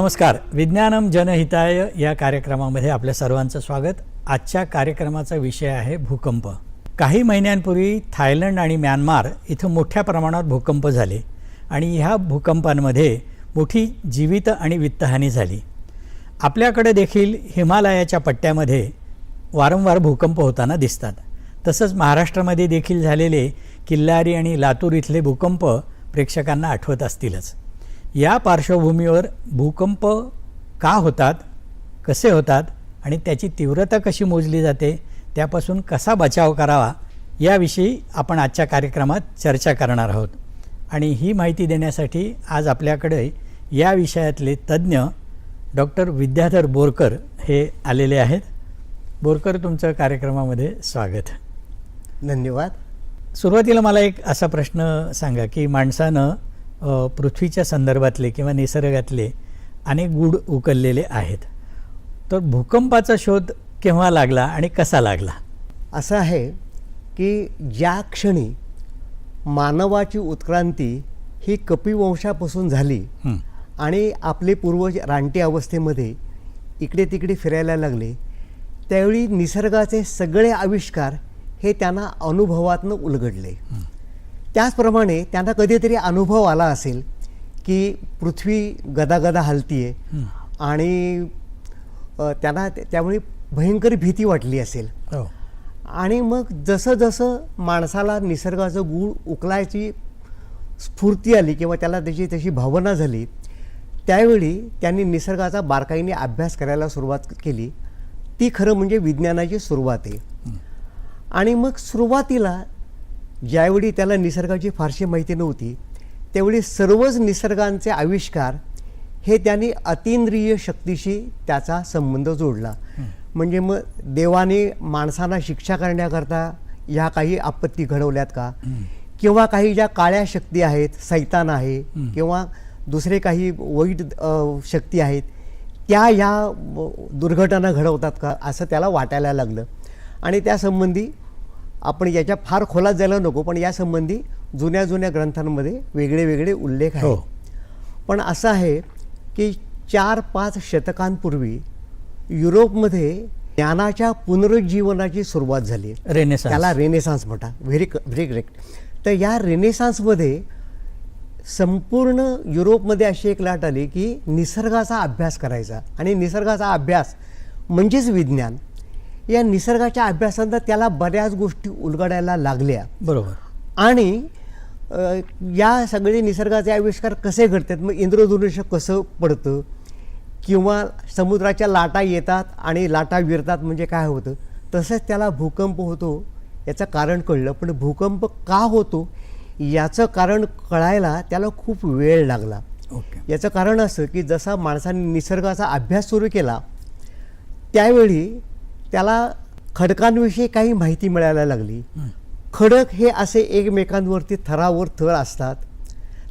नमस्कार. विज्ञानम जनहिताय या कार्यक्रमामध्ये आपल्या सर्वांचं स्वागत. आजच्या कार्यक्रमाचा विषय आहे भूकंप. काही महिन्यांपूर्वी थायलंड आणि म्यानमार इथं मोठ्या प्रमाणात भूकंप झाले आणि ह्या भूकंपांमध्ये मोठी जीवित आणि वित्तहानी झाली. आपल्याकडे देखील हिमालयाच्या पट्ट्यामध्ये वारंवार भूकंप होताना दिसतात. तसंच महाराष्ट्रामध्ये देखील झालेले किल्लारी आणि लातूर इथले भूकंप प्रेक्षकांना आठवत असतीलच. या पार्श्वभूमीवर भूकंप का होतात कसे होतात आणि त्याची तीव्रता कशी मोजली जाते त्यापासून कसा बचाव करावा याविषयी आपण आजच्या कार्यक्रमात चर्चा करणार आहोत. आणि ही माहिती देण्यासाठी आज आपल्याकडे या विषयातले तज्ज्ञ डॉक्टर विद्याधर बोरकर हे आलेले आहेत. बोरकर तुमचं कार्यक्रमामध्ये स्वागत. धन्यवाद. सुरुवातीला मला एक असा प्रश्न सांगा की माणसानं पृथ्वीच्या संदर्भातले किंवा निसर्गातले अनेक गूढ उकललेले आहेत. तर भूकंपाचा शोध केव्हा लागला आणि कसा लागला? असं आहे की ज्या क्षणी मानवाची उत्क्रांती ही कपिवंशापासून झाली. आणि आपले पूर्वज रानटी अवस्थेमध्ये इकडे तिकडे फिरायला लागले त्यावेळी निसर्गाचे सगळे आविष्कार हे त्यांना अनुभवातनं उलगडले. त्याचप्रमाणे त्यांना कधीतरी अनुभव आला असेल की पृथ्वी गदागदा हलतीये आणि अ, त्यांना त्या- त्यामुळे भयंकर भीती वाटली असेल. हो. आणि मग जसं जसं माणसाला निसर्गाचं गूळ उकलायची स्फूर्ती आली किंवा त्याला त्याची तशी भावना झाली त्यावेळी त्यांनी निसर्गाचा बारकाईने अभ्यास करायला सुरुवात केली. ती खरं म्हणजे विज्ञानाची सुरुवात आहे. आणि मग सुरुवातीला ज्यावेळी त्याला निसर्गाची फारशी माहिती नव्हती त्यावेळी सर्वच निसर्गांचे आविष्कार हे त्यांनी अतिंद्रिय शक्तीशी त्याचा संबंध जोडला. म्हणजे मग देवाने माणसांना शिक्षा करण्याकरता ह्या काही आपत्ती घडवल्यात का? किंवा काही ज्या काळ्या शक्ती आहेत सैतान आहे किंवा दुसरे काही वाईट शक्ती आहेत त्या ह्या दुर्घटना घडवतात का? असं त्याला वाटायला लागलं. आणि त्यासंबंधी आपण याच्या फार खोलात जायला नको पण यासंबंधी जुन्या जुन्या ग्रंथांमध्ये वेगळे वेगळे उल्लेख हो. आहेत पण असं आहे की चार पाच शतकांपूर्वी युरोपमध्ये ज्ञानाच्या पुनरुज्जीवनाची सुरुवात झाली. रेनेसान्स. त्याला रेनेसान्स म्हणतात व्हेरी व्हेरी करेक्ट तर या रेनेसान्समध्ये संपूर्ण युरोपमध्ये अशी एक लाट आली की निसर्गाचा अभ्यास करायचा. आणि निसर्गाचा अभ्यास म्हणजेच विज्ञान. या निसर्गाच्या अभ्यासानंतर त्याला बऱ्याच गोष्टी उलगडायला लागल्या. बरोबर. आणि या सगळे निसर्गाचे आविष्कार कसे घडतात? मग इंद्रधनुष्य कसं पडतं? किंवा समुद्राच्या लाटा येतात आणि लाटा विरतात म्हणजे काय होतं? तसंच त्याला भूकंप होतो याचं कारण कळलं. पण भूकंप का होतो? याचं कारण कळायला त्याला खूप वेळ लागला. ओके. याचं कारण असं की जसा माणसाने निसर्गाचा अभ्यास सुरू केला त्यावेळी त्याला खडकांविषयी काही माहिती मिळायला लागली. खडक हे असे एकमेकांवरती थरावर थर असतात.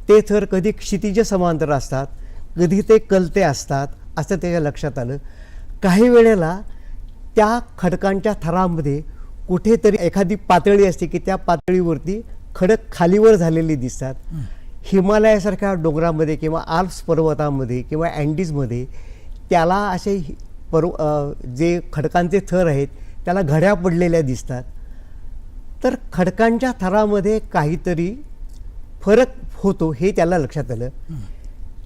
ते थर कधी क्षितिज समांतर असतात कधी ते कलते असतात असं त्याच्या लक्षात आलं. काही वेळेला त्या खडकांच्या थरामध्ये कुठेतरी एखादी पातळी असते की त्या पातळीवरती खडक खालीवर झालेली दिसतात. हिमालयासारख्या डोंगरामध्ये किंवा आल्प्स पर्वतामध्ये किंवा अँडीजमध्ये त्याला असे अ, जे खडकांचे थर आहेत त्याला घड्या पडलेल्या दिसतात. तर खडकांच्या थरामध्ये काहीतरी फरक होतो हे त्याला लक्षात आलं.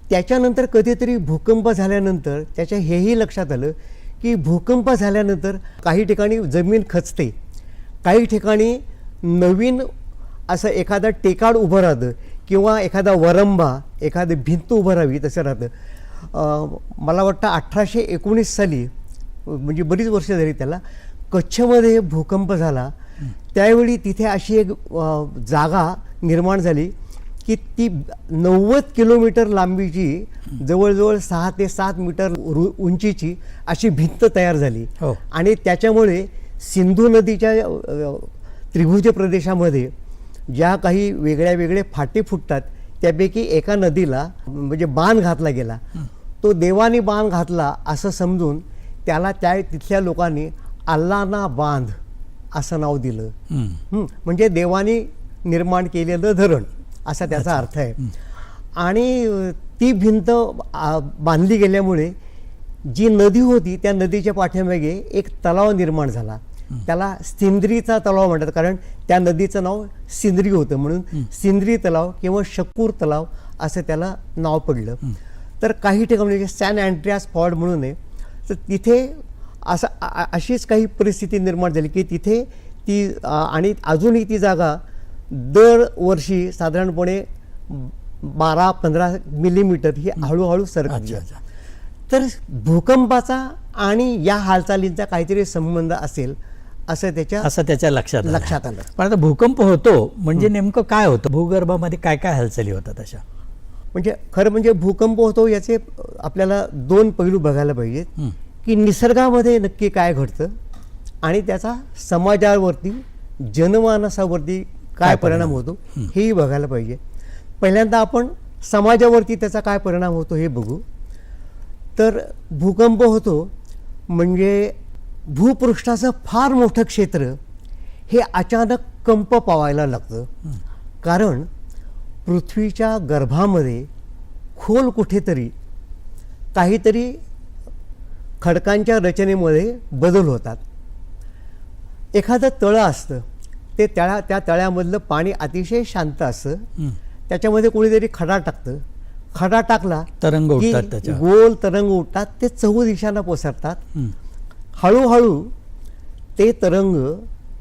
त्याच्यानंतर कधीतरी भूकंप झाल्यानंतर त्याच्या हेही लक्षात आलं की भूकंप झाल्यानंतर काही ठिकाणी जमीन खचते. काही ठिकाणी नवीन असं एखादं टेकाड उभं राहतं किंवा एखादा वरंबा एखादं भिंत उभं राहावी तसं राहतं. मला वाटतं अठराशे एकोणीस साली म्हणजे बरीच वर्ष झाली त्याला कच्छमध्ये भूकंप झाला. त्यावेळी तिथे अशी एक जागा निर्माण झाली की ती नव्वद किलोमीटर लांबीची जवळजवळ सहा ते सात मीटर उंचीची अशी भिंत तयार झाली. हो. आणि त्याच्यामुळे सिंधू नदीच्या त्रिभुज प्रदेशामध्ये ज्या काही वेगळ्या वेगळे फाटे फुटतात त्यापैकी एका नदीला म्हणजे बांध घातला गेला. तो देवानी बांध घातला असं समजून त्याला त्या तिथल्या लोकांनी अल्लाना बांध असं नाव दिलं. म्हणजे देवानी निर्माण केलेलं धरण असा त्याचा अर्थ आहे. आणि ती भिंत बांधली गेल्यामुळे जी नदी होती त्या नदीच्या पाठीमागे एक तलाव निर्माण झाला. त्याला सिंद्रीचा तलाव म्हणतात कारण त्या नदीचं नाव सिंद्री होतं म्हणून सिंद्री तलाव किंवा शकूर तलाव असं त्याला नाव पडलं. तर काही ठिकाणी म्हणजे सॅन अँड्रियास फॉर्ड म्हणून आहे. तर तिथे असं अशीच काही परिस्थिती निर्माण झाली की तिथे ती आणि अजूनही ती जागा दरवर्षी साधारणपणे बारा पंधरा मिलीमीटर ही हळूहळू. अच्छा. तर भूकंपाचा आणि या हालचालींचा काहीतरी संबंध असेल असं त्याच्या असं त्याच्या लक्षात आलं. लक्षात आलं. पण आता भूकंप होतो म्हणजे नेमकं काय होतं भूगर्भामध्ये काय काय हालचाली होतात अशा म्हणजे खरं म्हणजे भूकंप होतो याचे आपल्याला दोन पैलू बघायला पाहिजेत हं. की निसर्गामध्ये नक्की काय घडतं आणि त्याचा समाजावरती जनमानसावरती काय परिणाम? होतो हेही बघायला पाहिजे पहिल्यांदा आपण समाजावरती त्याचा काय परिणाम होतो हे बघू तर भूकंप होतो म्हणजे भूपृष्ठाचं फार मोठं क्षेत्र हे अचानक कंप पावायला लागतं कारण पृथ्वीच्या गर्भामध्ये खोल कुठेतरी काहीतरी खडकांच्या रचनेमध्ये बदल होतात एखादं तळं असतं ते तळा त्या तळ्यामधलं पाणी अतिशय शांत असतं. त्याच्यामध्ये कोणीतरी खडा टाकतं खडा टाकला तरंग उठतात. गोल तरंग उठतात ते चहू दिशांना पसरतात. हळूहळू ते तरंग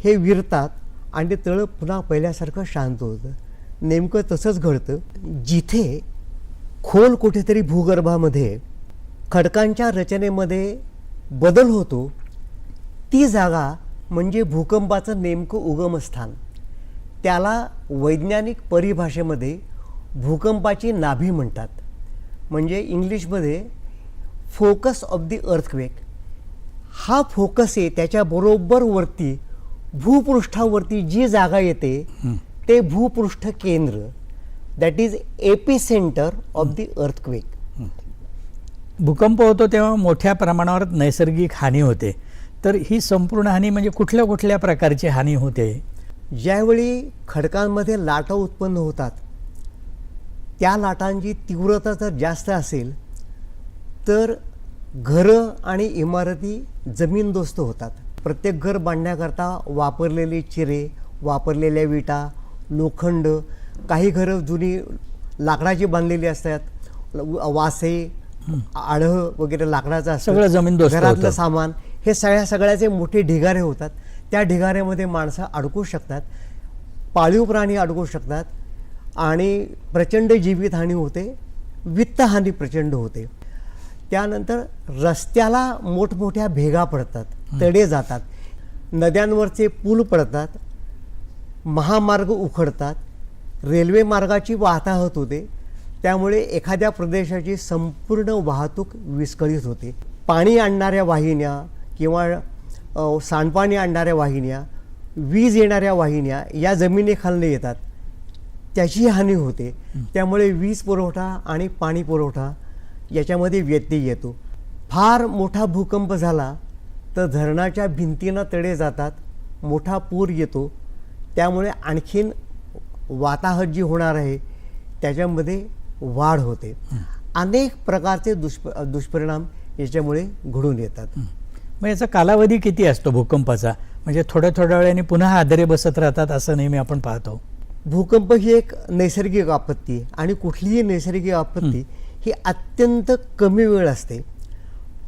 हे विरतात आणि ते तळं पुन्हा पहिल्यासारखं शांत होतं. नेमकं तसंच घडतं. जिथे खोल कुठेतरी भूगर्भामध्ये खडकांच्या रचनेमध्ये बदल होतो ती जागा म्हणजे भूकंपाचं नेमकं उगमस्थान. त्याला वैज्ञानिक परिभाषेमध्ये भूकंपाची नाभी म्हणतात. म्हणजे इंग्लिशमध्ये फोकस ऑफ दी अर्थक्वेक हा फोकस आहे त्याच्या बरोबर वरती भूपृष्ठावरती जी जागा येते ते भूपृष्ठ केंद्र. That is epicentre of the earthquake भूकंप होतो तेव्हा मोठ्या प्रमाणावर नैसर्गिक हानी होते. तर ही संपूर्ण हानी म्हणजे कुठल्या कुठल्या प्रकारची हानी होते? ज्यावेळी खडकांमध्ये लाटा उत्पन्न होतात त्या लाटांची तीव्रता जर जास्त असेल तर घरं आणि इमारती जमीनदोस्त होतात. प्रत्येक घर बांधण्याकरता वापरलेले चिरे वापरलेल्या विटा लोखंड काही घरं जुनी लाकडाची बांधलेली असतात. वासे आढळ वगैरे लाकडाचं सगळं जमीनदोस्त घरातलं. सामान हे सगळ्या सगळ्याचे मोठे ढिगारे होतात. त्या ढिगाऱ्यामध्ये माणसं अडकू शकतात. पाळीव प्राणी अडकू शकतात. आणि प्रचंड जीवितहानी होते. वित्तहानी प्रचंड होते. त्यानंतर रस्त्याला मोठमोठ्या भेगा पडतात तडे जातात नद्यांवरचे पूल पडतात महामार्ग उखडतात रेल्वे मार्गाची वाहताहत होते त्यामुळे एखाद्या प्रदेशाची संपूर्ण वाहतूक विस्कळीत होते. पाणी आणणाऱ्या वाहिन्या किंवा सांडपाणी आणणाऱ्या वाहिन्या वीज येणाऱ्या वाहिन्या या जमिनीखालने येतात. त्याची हानी होते. त्यामुळे वीज पुरवठा आणि पाणी पुरवठा याच्यामध्ये व्यत्यय येतो. फार मोठा भूकंप झाला तर धरणाच्या भिंतींना तडे जातात मोठा पूर येतो. त्यामुळे आणखीन वाताहत जी होणार आहे त्याच्यामध्ये वाढ होते. अनेक प्रकारचे दुष्प दुष्परिणाम याच्यामुळे घडून येतात. मग याचा कालावधी किती असतो भूकंपाचा? म्हणजे थोड्या थोड्या वेळाने पुन्हा आधारे बसत राहतात असं नेहमी आपण पाहतो. भूकंप ही एक नैसर्गिक आपत्ती आहे आणि कुठलीही नैसर्गिक आपत्ती ही अत्यंत कमी वेळ असते.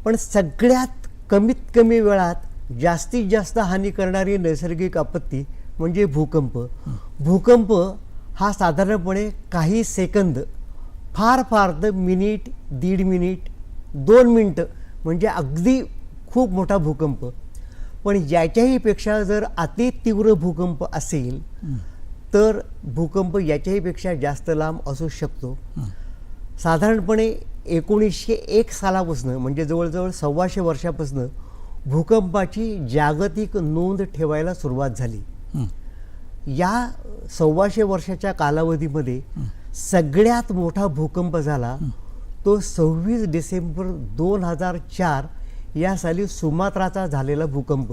पण सगळ्यात कमीत कमी वेळात जास्तीत जास्त हानी करणारी नैसर्गिक आपत्ती म्हणजे भूकंप. भूकंप हा साधारणपणे काही सेकंद फार फार तर मिनिट दीड मिनिट दोन मिनटं म्हणजे अगदी खूप मोठा भूकंप. पण याच्याही पेक्षा जर अति तीव्र भूकंप असेल तर भूकंप याच्याहीपेक्षा जास्त लांब असू शकतो. साधारणपणे एकोणीसशे एक सालापासून म्हणजे जवळजवळ सव्वाशे वर्षापासून भूकंपाची जागतिक नोंद ठेवायला सुरुवात झाली. या सव्वाशे वर्षाच्या कालावधीमध्ये सगळ्यात मोठा भूकंप झाला. तो सव्वीस डिसेंबर दोन हजार चार या साली सुमात्राचा झालेला भूकंप.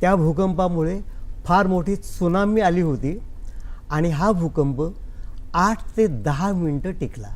त्या भूकंपामुळे फार मोठी त्सुनामी आली होती आणि हा भूकंप आठ ते दहा मिनिटं टिकला.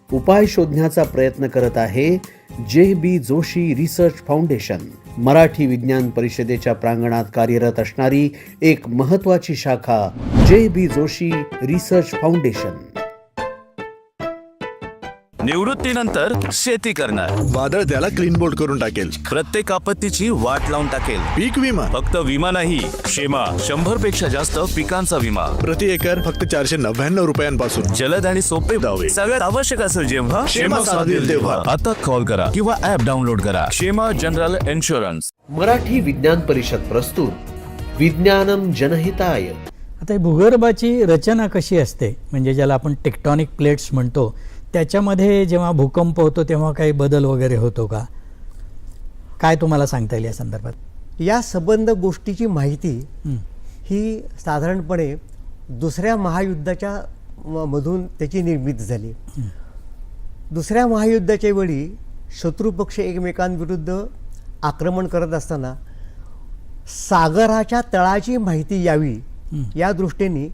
उपाय शोधण्याचा प्रयत्न करत आहे J B Joshi research foundation. Marathi विज्ञान परिषदेच्या प्रांगणात कार्यरत असणारी एक महत्वाची शाखा J B Joshi research foundation. निवृत्तीनंतर शेती करणार. वादळ त्याला क्लीन बोल्ड करून टाकेल. प्रत्येक आपत्तीची वाट लावून टाकेल. पीक विमा. फक्त विमा नाही शेमा. शंभरपेक्षा जास्त पिकांचा विमा. प्रति एकर फक्त चारशे नव्याण्णव रुपयांपासून. जलद आणि सोपे दावे. सगळ्यात आवश्यक असेल जेव्हा शेमा देईल तेव्हा. आता कॉल करा किंवा ऍप डाउनलोड करा. शेमा जनरल इन्शुरन्स मराठी विज्ञान परिषद प्रस्तुत. विज्ञानम जनहिताय. आता भूगर्भाची रचना कशी असते? म्हणजे ज्याला आपण टेक्टॉनिक प्लेट्स म्हणतो. त्याच्यामध्ये जेव्हा भूकंप होतो तेव्हा काही बदल वगैरे होतो का? काय तुम्हाला सांगता येईल या संदर्भात? या संबंध गोष्टीची माहिती हं. साधारणपणे दुसऱ्या महायुद्धाच्या मधून त्याची निर्मिती झाली. दुसऱ्या महायुद्धाच्या वेळी शत्रुपक्ष एकमेकांविरुद्ध आक्रमण करत असताना सागराच्या तळाची माहिती यावी या दृष्टीने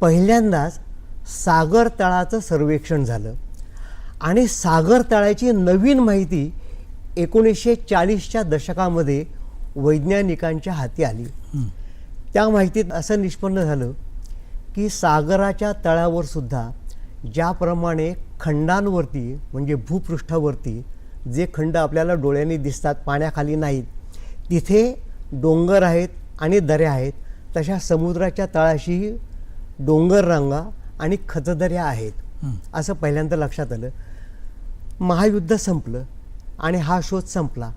पहिल्यांदाच सागर तळाचं सर्वेक्षण झालं. आणि सागर तळाची नवीन माहिती एकोणीसशे चाळीसच्या दशकामध्ये वैज्ञानिकांच्या हाती आली. त्या माहितीत असं निष्पन्न झालं की सागराच्या तळावर सुद्धा ज्याप्रमाणे खंडांवरती म्हणजे भूपृष्ठावरती जे खंड आपल्याला डोळ्यांनी दिसतात पाण्याखाली नाहीत तिथे डोंगर आहेत आणि दऱ्या आहेत तशा समुद्राच्या तळाशीही डोंगर रांगा आणि खचदऱ्या आहेत. असं पहिल्यांदा लक्षात आलं. महायुद्ध संपलं आणि हा शोध संपला.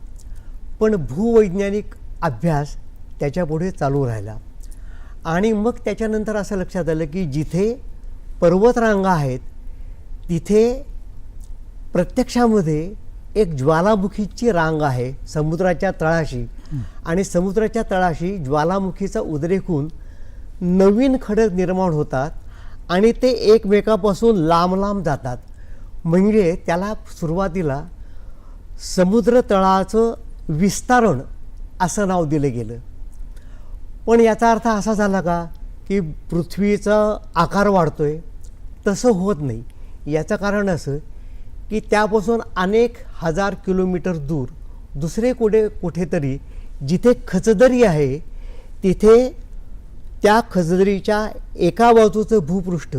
पण भूवैज्ञानिक अभ्यास त्याच्यापुढे चालू राहिला. आणि मग त्याच्यानंतर असं लक्षात आलं की जिथे पर्वतरांगा आहेत तिथे प्रत्यक्षामध्ये एक ज्वालामुखीची रांग आहे समुद्राच्या तळाशी. आणि समुद्राच्या तळाशी ज्वालामुखीचा उद्रेकून नवीन खडक निर्माण होतात आणि ते एकमेकापासून लांब लांब जातात. म्हणजे त्याला सुरुवातीला समुद्र तळाचं विस्तारण असं नाव दिलं गेलं. पण याचा अर्थ असा झाला का की पृथ्वीचा आकार वाढतो आहे तसं होत नाही. याचं कारण असं की त्यापासून अनेक हजार किलोमीटर दूर दुसरे कुठे कुठेतरी जिथे खचदरी आहे तिथे त्या खचदरीच्या एका बाजूचं भूपृष्ठ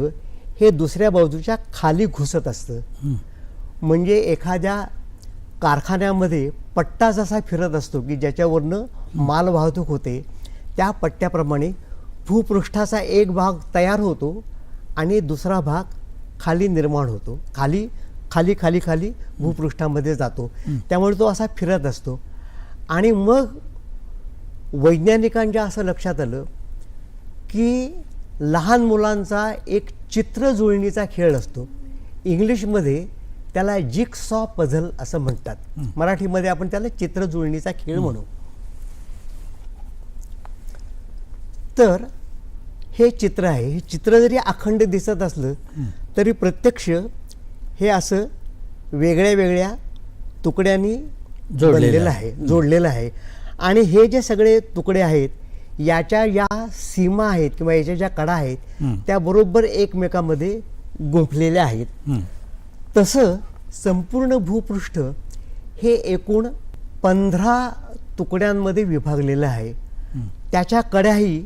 हे दुसऱ्या बाजूच्या खाली घुसत असतं. म्हणजे एखाद्या कारखान्यामध्ये पट्टा जसा फिरत असतो की ज्याच्यावरनं माल वाहतूक होते त्या पट्ट्याप्रमाणे भूपृष्ठाचा एक भाग तयार होतो आणि दुसरा भाग खाली निर्माण होतो. खाली खाली खाली खाली भूपृष्ठामध्ये जातो. त्यामुळे तो असा फिरत असतो. आणि मग वैज्ञानिकांच्या असं लक्षात आलं की लहान मुलांचा एक चित्र जुळणीचा खेळ असतो. इंग्लिशमध्ये त्याला जिक्सॉ पझल असं म्हणतात. मराठीमध्ये आपण त्याला चित्र जुळणीचा खेळ म्हणू. तर हे चित्र आहे. हे चित्र जरी अखंड दिसत असलं तरी प्रत्यक्ष हे असं वेगळ्या वेगळ्या तुकड्यांनी जोडलेलं. आहे. जोडलेलं आहे. आणि हे जे सगळे तुकडे आहेत याच्या या सीमा आहेत किंवा याच्या ज्या कडा आहेत. त्या बरोबर एकमेकांमध्ये गुंफलेल्या आहेत. तसं संपूर्ण भूपृष्ठ हे एकूण पंधरा तुकड्यांमध्ये विभागलेलं आहे त्याच्या कड्याही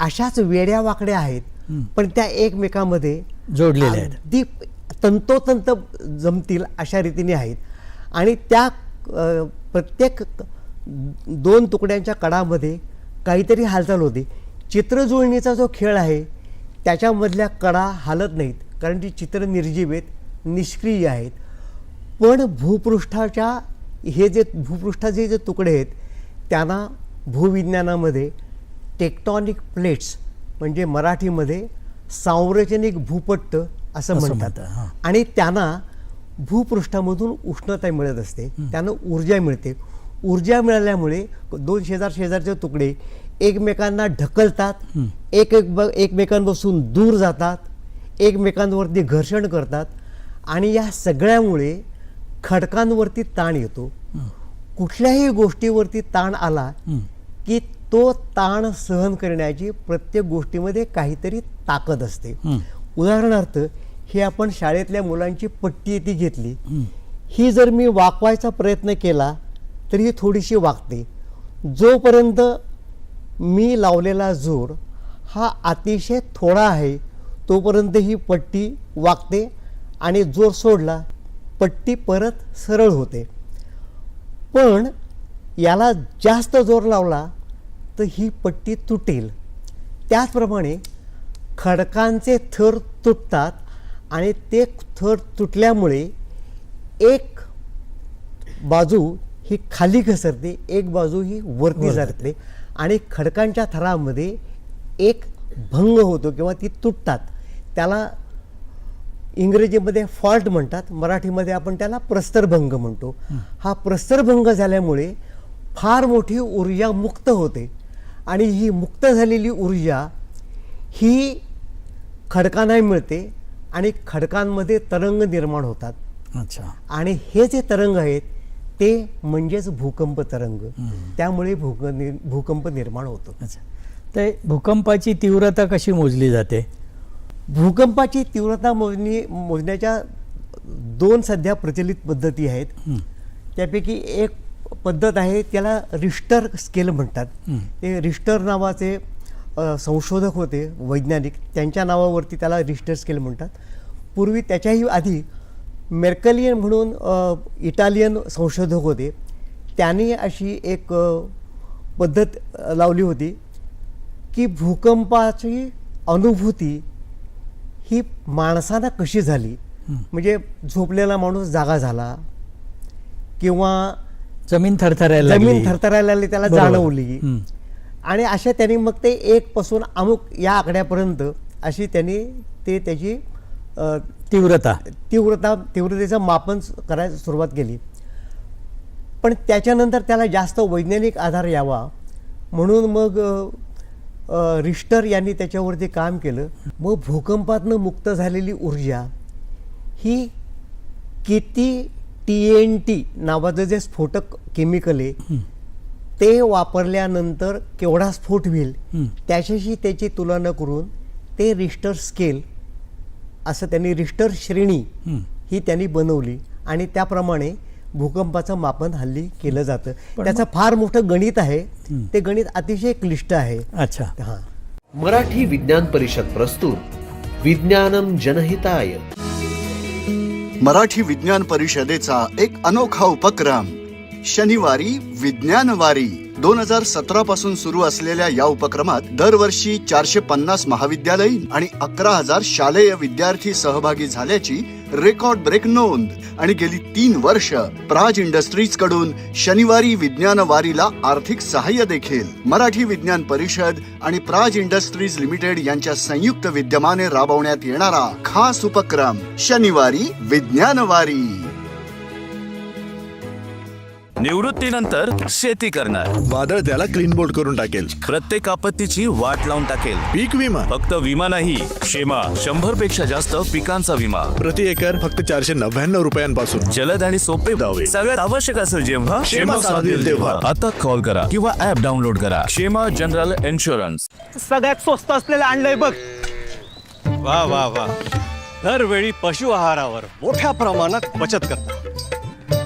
अशाच वेड्या वाकड्या आहेत पण त्या एकमेकांमध्ये जोडलेल्या आहेत. अगदी तंतोतंत जमतील अशा रीतीने आहेत आणि त्या प्रत्येक दोन तुकड्यांच्या कडामध्ये काहीतरी हालचाल होते. चित्रजुळणीचा जो खेळ आहे त्याच्यामधल्या कडा हालत नाहीत. कारण ती चित्र निर्जीव आहेत निष्क्रिय आहेत. पण भूपृष्ठाच्या हे जे भूपृष्ठाचे जे तुकडे आहेत त्यांना भूविज्ञानामध्ये टेक्टॉनिक प्लेट्स म्हणजे मराठीमध्ये सांरचनिक भूपट्ट असं म्हणतात. आणि त्यांना भूपृष्ठामधून उष्णता मिळत असते. त्यांना ऊर्जा मिळते. ऊर्जा मिळाल्यामुळे दोन शेजार शेजारचे तुकडे एकमेकांना ढकलतात एक एक ब- एकमेकांपासून दूर जातात एकमेकांवरती घर्षण करतात आणि या सगळ्यामुळे खडकांवरती ताण येतो. कुठल्याही गोष्टीवरती ताण आला की तो ताण सहन करण्याची प्रत्येक गोष्टीमध्ये काहीतरी ताकद असते. उदाहरणार्थ हे आपण शाळेतल्या मुलांची पट्टी ती घेतली. ही जर मी वाकवायचा प्रयत्न केला तरी ही थोडीशी वागते. जोपर्यंत मी लावलेला जोर हा अतिशय थोडा आहे तोपर्यंत ही पट्टी वागते आणि जोर सोडला पट्टी परत सरळ होते. पण याला जास्त जोर लावला तर ही पट्टी तुटेल. त्याचप्रमाणे खडकांचे थर तुटतात आणि ते थर तुटल्यामुळे एक बाजू ही खाली घसरते एक बाजू ही वरती वर जाते. आणि खडकांच्या थरामध्ये एक भंग होतो किंवा ती तुटतात. त्याला इंग्रजीमध्ये फॉल्ट म्हणतात मराठीमध्ये आपण त्याला प्रस्तरभंग म्हणतो. हा. प्रस्तरभंग झाल्यामुळे फार मोठी ऊर्जा मुक्त होते. आणि ही मुक्त झालेली ऊर्जा ही खडकांना मिळते आणि खडकांमध्ये तरंग निर्माण होतात. अच्छा. आणि हे जे तरंग आहेत ते म्हणजेच भूकंप तरंग. त्यामुळे भूक भूकंप निर्माण होतो. अच्छा. ते भूकंपाची तीव्रता कशी मोजली जाते? भूकंपाची तीव्रता मोजणी मोजण्याच्या दोन सध्या प्रचलित पद्धती आहेत. त्यापैकी एक पद्धत आहे त्याला रिस्टर स्केल म्हणतात. ते रिस्टर नावाचे संशोधक होते वैज्ञानिक. त्यांच्या नावावरती त्याला रिस्टर स्केल म्हणतात. पूर्वी त्याच्याही आधी मेर्कलियन म्हणून इटालियन संशोधक होते त्यांनी अशी एक पद्धत लावली होती की भूकंपाची अनुभूती ही माणसाला कशी झाली म्हणजे झोपलेला माणूस जागा झाला किंवा जमीन थरथरायला जमीन. थरथरायला लागली त्याला. जाणवली. आणि अशा त्यांनी मग ते एक पासून अमुक या आकड्यापर्यंत अशी त्यांनी ते त्याची तीव्रता. तीव्रता तीव्रतेचं मापन करायला सुरुवात केली. पण त्याच्यानंतर त्याला जास्त वैज्ञानिक आधार यावा म्हणून मग रिश्टर यांनी त्याच्यावरती काम केलं. मग भूकंपातनं मुक्त झालेली ऊर्जा ही किती टी एन टी नावाचं जे स्फोटक केमिकल आहे ते वापरल्यानंतर केवढा स्फोट होईल त्याच्याशी त्याची तुलना करून ते रिस्टर स्केल असं त्यांनी रिस्टर श्रेणी ही त्यांनी बनवली आणि त्याप्रमाणे भूकंपाचं मापन हल्ली केलं जातं. त्याचं फार मोठं गणित आहे. ते गणित अतिशय क्लिष्ट आहे. अच्छा. हां. मराठी विज्ञान परिषद प्रस्तुत विज्ञानम जनहिताय. मराठी विज्ञान परिषदेचा एक अनोखा उपक्रम. शनिवारी विज्ञानवारी दोन हजार सतरा पासून सुरू असलेल्या या उपक्रमात दरवर्षी चारशे पन्नास महाविद्यालयीन आणि अकरा हजार शालेय विद्यार्थी सहभागी झाल्याची रेकॉर्ड ब्रेक नोंद आणि गेली तीन वर्ष प्राज इंडस्ट्रीजकडून शनिवारी विज्ञान वारीला आर्थिक सहाय्य देखील. मराठी विज्ञान परिषद आणि प्राज इंडस्ट्रीज लिमिटेड यांच्या संयुक्त विद्यमाने राबवण्यात येणारा खास उपक्रम शनिवारी विज्ञान वारी निवृत्तीनंतर शेती करणार. वादळ त्याला क्लीन बोल्ड करून टाकेल. प्रत्येक आपत्तीची वाट लावून टाकेल. पीक विमा. फक्त विमा नाही शेमा. शंभरपेक्षा जास्त पिकांचा विमा. प्रति एकर फक्त चारशे नव्याण्णव रुपयांपासून. जलद आणि सोपे दावे. सगळ्यात आवश्यक असेल जेव्हा शेमा देईल तेव्हा. आता कॉल करा किंवा ऍप डाउनलोड करा. शेमा जनरल इन्शुरन्स सगळ्यात स्वस्त असलेलं आणलंय बघ. वा वा वा. दरवेळी पशु आहारावर मोठ्या प्रमाणात बचत करता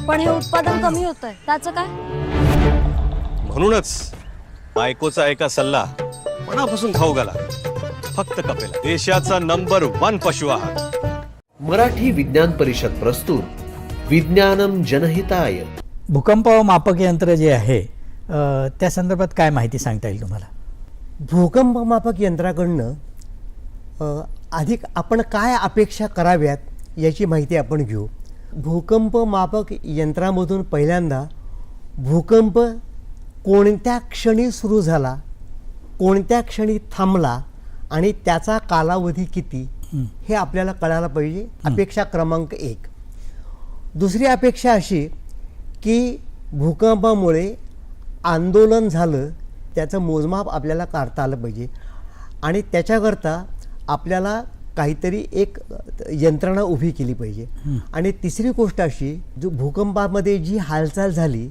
पण हे उत्पादन कमी होत आहे त्याचं काय? म्हणूनच बायकोचा एका सल्ला मनापासून खाऊ घाला. फक्त कपेला. देशाचा नंबर वन पशु आहार. मराठी विज्ञान परिषद प्रस्तुत विज्ञानम जनहिताय. भूकंप मापक यंत्र जे आहे अ, त्या संदर्भात काय माहिती सांगता येईल तुम्हाला? भूकंप मापक यंत्राकडनं अ, अधिक आपण काय अपेक्षा कराव्यात याची माहिती आपण घेऊ. भूकंप मापक यंत्रामधून पहिल्यांदा भूकंप कोणत्या क्षणी सुरू झाला कोणत्या क्षणी थांबला आणि त्याचा कालावधी किती हे. आपल्याला कळायला पाहिजे. अपेक्षा क्रमांक एक. दुसरी अपेक्षा अशी की भूकंपामुळे आंदोलन झालं त्याचं मोजमाप आपल्याला काढता आलं पाहिजे. आणि त्याच्याकरता आपल्याला काहीतरी एक यंत्रणा उभी केली पाहिजे. आणि तिसरी गोष्ट अशी जो भूकंपामध्ये जी हालचाल झाली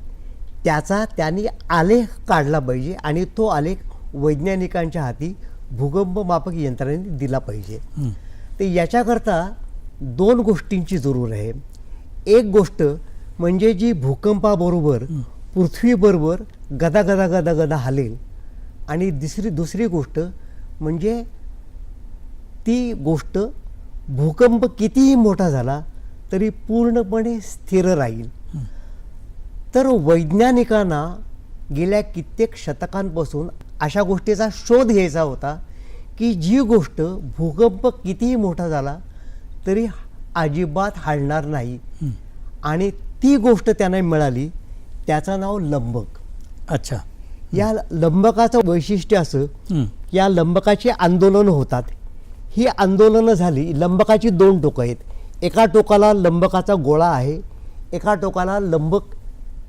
त्याचा त्यांनी आलेख काढला पाहिजे आणि तो आलेख वैज्ञानिकांच्या हाती भूकंप मापक यंत्रणेने दिला पाहिजे. तर याच्याकरता दोन गोष्टींची जरूर आहे. एक गोष्ट म्हणजे जी भूकंपाबरोबर पृथ्वीबरोबर गदा गदा गदा गदा हालेल. आणि दुसरी दुसरी गोष्ट म्हणजे ती गोष्ट भूकंप कितीही मोठा झाला तरी पूर्णपणे स्थिर राहील. तर वैज्ञानिकांना गेल्या कित्येक शतकांपासून अशा गोष्टीचा शोध घ्यायचा होता की जी गोष्ट भूकंप कितीही मोठा झाला तरी अजिबात हालणार नाही. आणि ती गोष्ट त्यांना मिळाली त्याचं नाव लंबक. अच्छा. या लंबकाचं वैशिष्ट्य असं. या लंबकाची आंदोलनं होतात. ही आंदोलनं झाली लंबकाची दोन टोकं आहेत. एका टोकाला लंबकाचा गोळा आहे एका टोकाला लंबक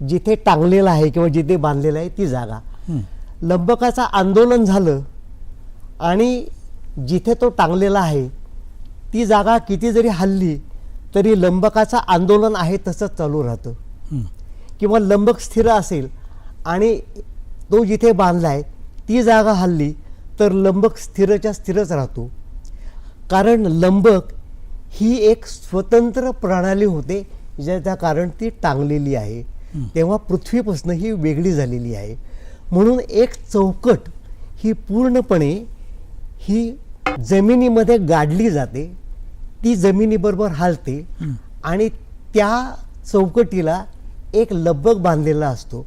जिथे टांगलेला आहे किंवा जिथे बांधलेला आहे ती जागा. लंबकाचं आंदोलन झालं आणि जिथे तो टांगलेला आहे ती जागा किती जरी हल्ली तरी लंबकाचं आंदोलन आहे तसंच चालू राहतं. किंवा लंबक स्थिर असेल आणि तो जिथे बांधला आहे ती जागा हल्ली तर लंबक स्थिरच्या स्थिरच राहतो. कारण लंबक ही एक स्वतंत्र प्रणाली होते ज्याच्या कारण ती टांगलेली आहे. तेव्हा पृथ्वीपासून ही वेगळी झालेली आहे. म्हणून एक चौकट ही पूर्णपणे ही जमिनीमध्ये गाडली जाते ती जमिनीबरोबर हालते आणि त्या चौकटीला एक लब्बक बांधलेला असतो.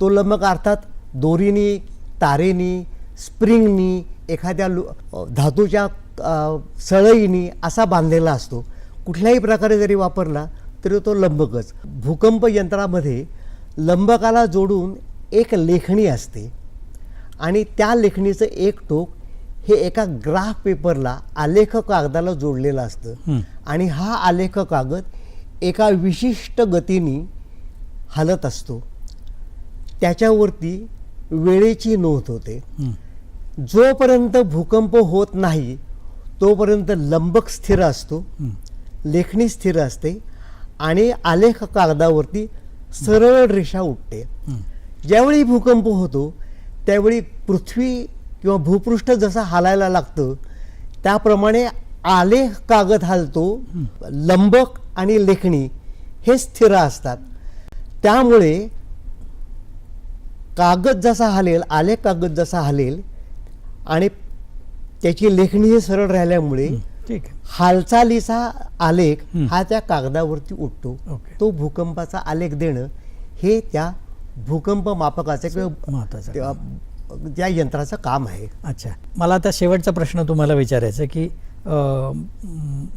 तो लंबक अर्थात दोरीनी तारेनी स्प्रिंगनी एखाद्या लो- धातूच्या सळईनी असा बांधलेला असतो. कुठल्याही प्रकारे जरी वापरला तरी तो लंबकच. भूकंप यंत्रामध्ये लंबकाला जोडून एक लेखणी असते. आणि त्या लेखणीचं एक टोक हे एका ग्राफ पेपरला आलेख कागदाला जोडलेलं असतं. आणि हा आलेख कागद एका विशिष्ट गतीने हलत असतो. त्याच्यावरती वेळेची नोंद होते. जोपर्यंत भूकंप होत नाही तोपर्यंत लंबक स्थिर असतो लेखणी स्थिर असते आणि आलेख कागदावरती सरळ रेषा उठते. ज्यावेळी भूकंप होतो त्यावेळी पृथ्वी किंवा भूपृष्ठ जसं हालायला लागतं त्याप्रमाणे आलेख कागद हालतो लंबक आणि लेखणी हे स्थिर असतात. त्यामुळे कागद जसा हलेल आलेख कागद जसा हलेल आणि त्याची लेखणी ही सरळ राहिल्यामुळे हालचालीचा आलेख हा. त्या कागदावरती उठतो. तो भूकंपाचा आलेख देणं हे त्या भूकंप मापकाचं किंवा महत्वाचं त्या- त्या यंत्राचं काम आहे. अच्छा. मला आता शेवटचा प्रश्न तुम्हाला विचारायचा की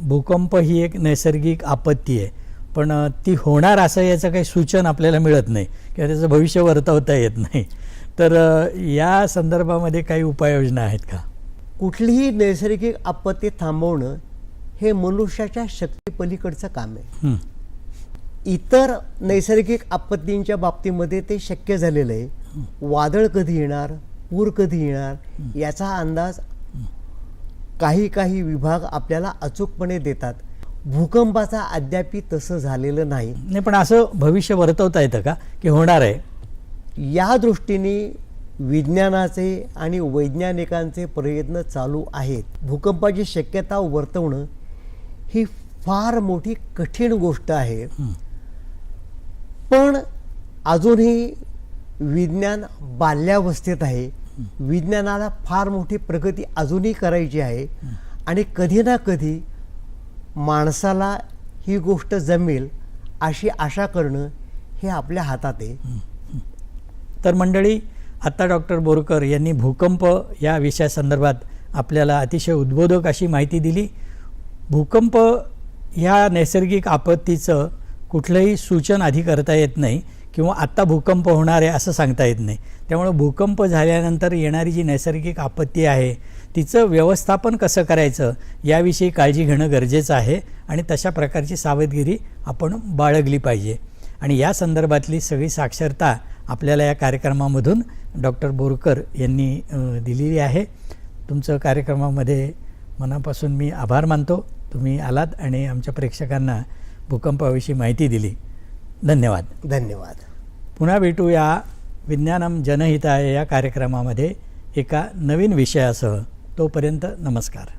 भूकंप ही एक नैसर्गिक आपत्ती आहे पण ती होणार असं याचं काही सूचन आपल्याला मिळत नाही किंवा त्याचं भविष्य वर्तवता येत नाही. तर या संदर्भामध्ये काही उपाययोजना आहेत का? कुठलीही नैसर्गिक आपत्ती थांबवणं हे मनुष्याच्या शक्तीपलीकडचं काम आहे. इतर नैसर्गिक आपत्तींच्या बाबतीमध्ये ते शक्य झालेलं आहे. वादळ कधी येणार पूर कधी येणार याचा अंदाज काही काही विभाग आपल्याला अचूकपणे देतात. भूकंपाचा अद्यापी तसं झालेलं नाही पण असं भविष्य वर्तवता येतं का? की होणार आहे? या दृष्टीने विज्ञानाचे आणि वैज्ञानिकांचे प्रयत्न चालू आहेत. भूकंपाची शक्यता वर्तवणं ही फार मोठी कठीण गोष्ट आहे. पण अजूनही विज्ञान बाल्यावस्थेत आहे. विज्ञानाला फार मोठी प्रगती अजूनही करायची आहे. आणि कधी ना कधी माणसाला ही गोष्ट जमेल अशी आशा करणं हे आपल्या हातात आहे. तर मंडळी आत्ता डॉक्टर बोरकर यांनी भूकंप या विषयासंदर्भात आपल्याला अतिशय उद्बोधक अशी माहिती दिली. भूकंप ह्या नैसर्गिक आपत्तीचं कुठलंही सूचन आधी करता येत नाही किंवा आत्ता भूकंप होणार आहे असं सांगता येत नाही. त्यामुळं भूकंप झाल्यानंतर येणारी जी नैसर्गिक आपत्ती आहे तिचं व्यवस्थापन कसं करायचं याविषयी काळजी घेणं गरजेचं आहे आणि तशा प्रकारची सावधगिरी आपण बाळगली पाहिजे. आणि या संदर्भातली सगळी साक्षरता आपल्याला या कार्यक्रमामधून डॉक्टर बोरकर यांनी दिलेली आहे. तुमचं कार्यक्रमामध्ये मनापासून मी आभार मानतो. तुम्ही आलात आणि आमच्या प्रेक्षकांना भूकंपाविषयी माहिती दिली. धन्यवाद. धन्यवाद. पुन्हा भेटू या विज्ञानम जनहिताय या कार्यक्रमामध्ये एका नवीन विषयासह. तोपर्यंत नमस्कार.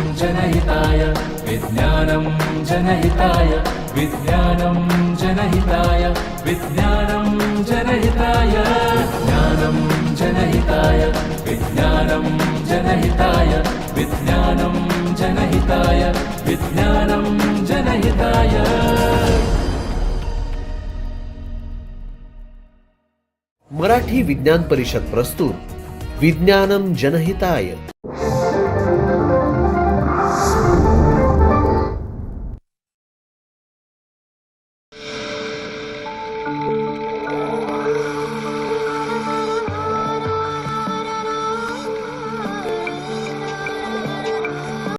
जनहिताय। विज्ञानं जनहिताय। विज्ञानं जनहिताय। विज्ञानं जनहिताय। विज्ञानम जनहिताय। विज्ञानं जनहिताय। विज्ञानम जनहिताय। विज्ञानम जनहिताय। मराठी विज्ञान परिषद प्रस्तुत विज्ञानम जनहिताय।